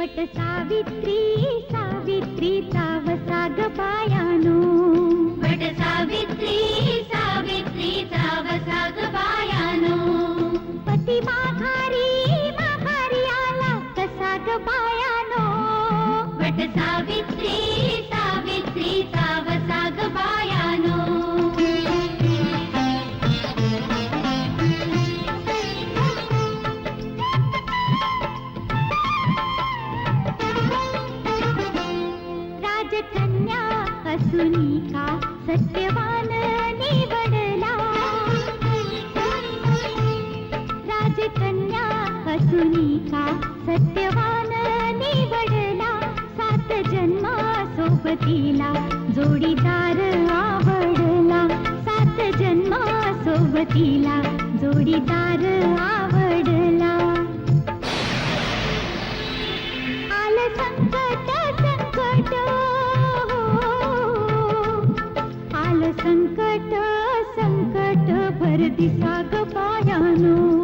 वट सावित्री सावित्री चावसा पायानो. वट सावित्री सावित्री चावसा गबायानो पती माघारी माघारी आला कसा पायानो. वट सावित्री असुनी का सत्यवान निवडला सात जन्मा सोबतीला जोडीदार आवडला सात जन्मा सोबतीला जोडीदार आवडला आलं संकट संकट आलं संकट संकट भर दिसा ग पायानो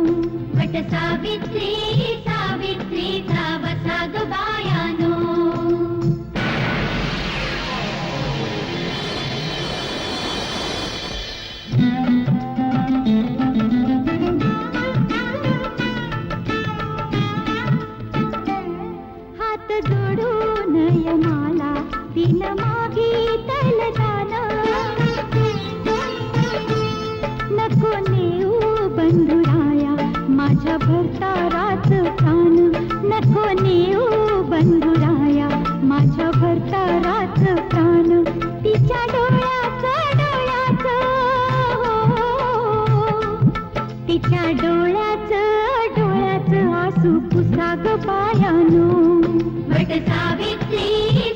वट सावित्री सावित्री नको नेऊ बंधुराया. माझ्या भरतारात प्राण. तिच्या डोळ्याचं डोळ्याचं हो, हो. तिच्या डोळ्याचं डोळ्याचं आसू पुसाग पायानो. बट सावित्री